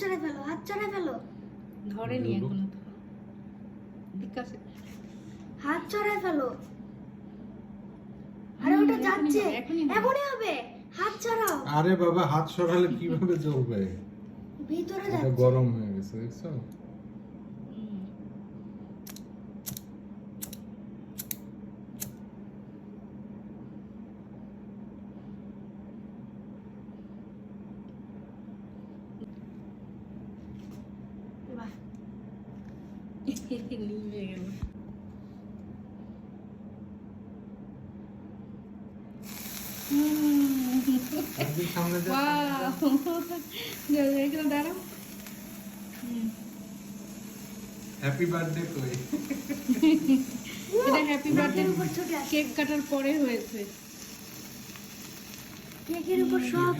চড়ে ফেলো হাত চড়ে ফেলো। ধরেনি এখনও তো। বিকাশে হাত চড়ে ফেলো। আরে ওটা যাচ্ছে। এখনই হবে, এমনই হবে। হাত চড়াও। আরে বাবা হাত সরালে কীভাবে জ্বলবে? ভিতরে যাচ্ছে। গরম হয়ে গেছে দেখছ? নিভে গেল। হ্যাপি বার্থডে কই এটা হ্যাপি বার্থডে উপর ছুটে কেক কাটার পরে হয়েছে। কেকের উপর সব